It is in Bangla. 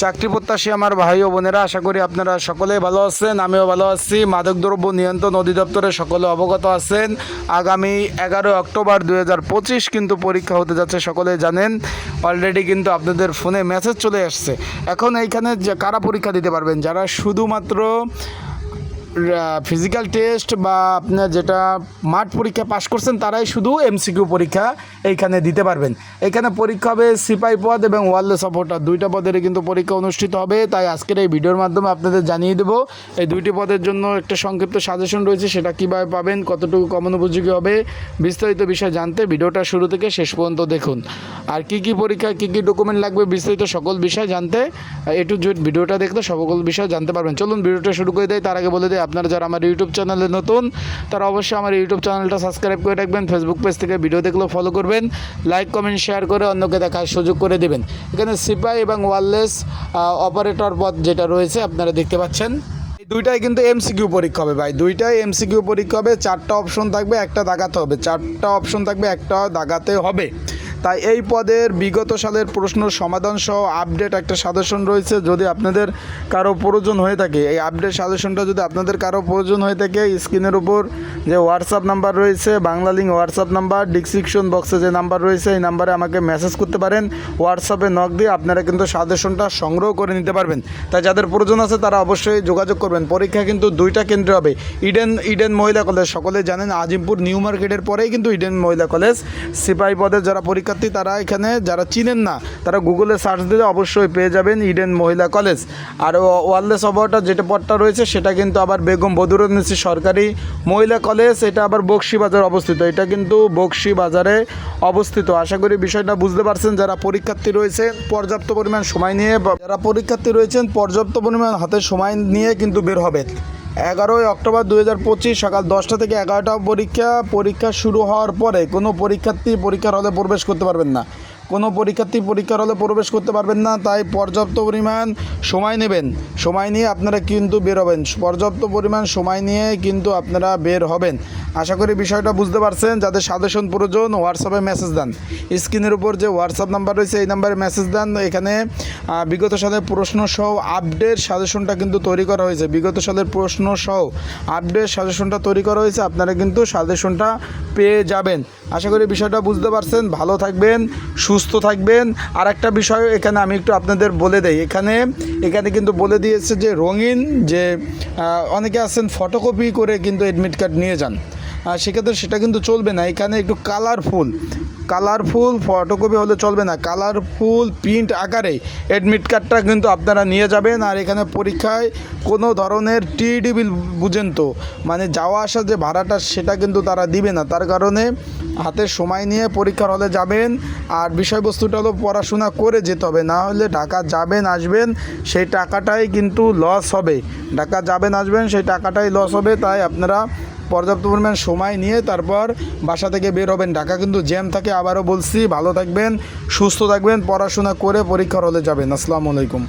চাকরি প্রত্যাশী আমার ভাই ও বোনেরা, আশা করি আপনারা সকলেই ভালো আছেন, আমিও ভালো আছি। মাদকদ্রব্য নিয়ন্ত্রণ অধিদপ্তরে সকলে অবগত আছেন। আগামী এগারো অক্টোবর দু হাজার পঁচিশ কিন্তু পরীক্ষা হতে যাচ্ছে সকলে জানেন। অলরেডি কিন্তু আপনাদের ফোনে মেসেজ চলে আসছে। এখন এইখানে যে কারা পরীক্ষা দিতে পারবেন? যারা শুধুমাত্র ফিজিক্যাল টেস্ট বা আপনার যেটা মাঠ পরীক্ষা পাশ করছেন, তারাই শুধু এমসিকিউ পরীক্ষা এইখানে দিতে পারবেন। এখানে পরীক্ষা হবে সিপাই পদ এবং ওয়ার্ল্ড সাপোর্টার। দুইটা পদের কিন্তু পরীক্ষা অনুষ্ঠিত হবে, তাই আজকের এই ভিডিওর মাধ্যমে আপনাদের জানিয়ে দেবো, এই দুইটি পদের জন্য একটা সংক্ষিপ্ত সাজেশন রয়েছে, সেটা কীভাবে পাবেন, কতটুকু কমন উপযোগী হবে, বিস্তারিত বিষয় জানতে ভিডিওটা শুরু থেকে শেষ পর্যন্ত দেখুন। আর কি কি পরীক্ষা, কি কি ডকুমেন্ট লাগবে, বিস্তারিত সকল বিষয় জানতে, এ টু জেড ভিডিওটা দেখলে সকল বিষয় জানতে পারবেন। চলুন ভিডিওটা শুরু করে দেয় তার আগে বলে দিই আপনারা যারা আমার ইউটিউব চ্যানেলে নতুন, তারা অবশ্যই আমার ইউটিউব চ্যানেলটা সাবস্ক্রাইব করে রাখবেন ফেসবুক পেজ থেকে ভিডিও দেখলেও ফলো করবেন লাইক কমেন্ট শেয়ার করে অন্যকে দেখার সুযোগ করে দেবেন। এখানে সিপাই এবং ওয়ারলেস অপারেটর পদ যেটা রয়েছে, আপনারা দেখতে পাচ্ছেন। দুইটাই কিন্তু এমসিকিউ পরীক্ষা হবে ভাই। দুইটাই এমসিকিউ পরীক্ষা হবে, চারটা অপশন থাকবে, একটা দাগাতে হবে। চারটা অপশন থাকবে, একটা দাগাতে হবে। তাই এই পদের বিগত সালের প্রশ্ন সমাধান সহ আপডেট একটা সাজেশন রয়েছে। যদি আপনাদের কারও প্রয়োজন হয়ে থাকে, এই আপডেট সাজেশনটা যদি আপনাদের কারও প্রয়োজন হয়ে থাকে, স্ক্রিনের উপর যে হোয়াটসঅ্যাপ নাম্বার রয়েছে, Bangla link WhatsApp number description বক্সে যে নাম্বার রয়েছে, এই নাম্বারে আমাকে মেসেজ করতে পারেন। হোয়াটসঅ্যাপে নক দিয়ে আপনারা কিন্তু সাজেশনটা সংগ্রহ করে নিতে পারবেন। তাই যাদের প্রয়োজন আছে, তারা অবশ্যই যোগাযোগ করবেন। পরীক্ষা কিন্তু দুইটা কেন্দ্রে হবে। ইডেন ইডেন মহিলা কলেজ সকলে জানেন আজিমপুর নিউ মার্কেটের পরেই কিন্তু ইডেন মহিলা কলেজ সিপাহী পদের যারা পরীক্ষার্থী তারা এখানে যারা চিনেন না, তারা গুগলে সার্চ দিলে অবশ্যই পেয়ে যাবেন ইডেন মহিলা কলেজ আর ওয়ারলেস অবহারটা যেটা পদটা রয়েছে, সেটা কিন্তু আবার বেগম বদরুন্নেসি সরকারি মহিলা কলেজ এটা আবার বাজার অবস্থিত। এটা কিন্তু বাজারে অবস্থিত। আশা করি বিষয়টা বুঝতে পারছেন। যারা পরীক্ষার্থী রয়েছে পর্যাপ্ত পরিমাণ সময় নিয়ে যারা পরীক্ষার্থী রয়েছেন, পর্যাপ্ত পরিমাণ হাতে সময় নিয়ে কিন্তু বের হবে। এগারোই অক্টোবর দু হাজার পঁচিশ সকাল দশটা থেকে এগারোটা পরীক্ষা। পরীক্ষা শুরু হওয়ার পরে কোনো পরীক্ষার্থী পরীক্ষার হলে প্রবেশ করতে পারবেন না। কোনো পরীক্ষার্থী পরীক্ষার হলে প্রবেশ করতে পারবেন না, তাই পর্যাপ্ত পরিমাণ সময় নেবেন। সময় নিয়ে আপনারা কিন্তু বের হবেন। পর্যাপ্ত পরিমাণ সময় নিয়ে কিন্তু আপনারা বের হবেন। আশা করি বিষয়টা বুঝতে পারছেন। যাদের সাজেশন প্রয়োজন হোয়াটসঅ্যাপে মেসেজ দেন। স্ক্রিনের উপর যে হোয়াটসঅ্যাপ নাম্বার রয়েছে, এই নাম্বারে মেসেজ দেন। এখানে বিগত সালের প্রশ্ন সহ আপডেট সাজেশনটা কিন্তু তৈরি করা হয়েছে। বিগত সালের প্রশ্ন সহ আপডেট সাজেশনটা তৈরি করা হয়েছে। আপনারা কিন্তু সাজেশনটা পেয়ে যাবেন। আশা করি বিষয়টা বুঝতে পারছেন। ভালো থাকবেন, সুস্থ থাকবেন। আর একটা বিষয় এখানে আমি একটু আপনাদের বলে দেই। এখানে এখানে কিন্তু বলে দিয়েছে যে রঙিন যে অনেকে আছেন ফটোকপি করে কিন্তু অ্যাডমিট কার্ড নিয়ে যান। সেক্ষেত্রে সেটা কিন্তু চলবে না। এখানে একটু কালারফুল কালারফুল ফটোকপি হলে চলবে না। কালারফুল প্রিন্ট আকারে অ্যাডমিট কার্ডটা কিন্তু আপনারা নিয়ে যাবেন আর এখানে পরীক্ষায় কোনো ধরনের টিডি বিল বুঝেন তো। মানে যাওয়া আসা যে ভাড়াটা সেটা কিন্তু তারা দিবে না। তার কারণে হাতে সময় নিয়ে পরীক্ষার হলে যাবেন আর বিষয়বস্তুটা হলো পড়াশোনা করে যেতে হবে। না হলে ঢাকা যাবেন, আসবেন, সেই টাকাটাই কিন্তু লস হবে। ঢাকা যাবেন, আসবেন, সেই টাকাটাই লস হবে। তাই আপনারা পর্যাপ্ত পরিমাণ সময় নিয়ে তারপর বাসা থেকে বের হবেন। ঢাকা কিন্তু জ্যাম থাকে, আবারও বলছি, ভালো থাকবেন, সুস্থ থাকবেন, পড়াশোনা করে পরীক্ষার হলে যাবেন। আসসালামু আলাইকুম।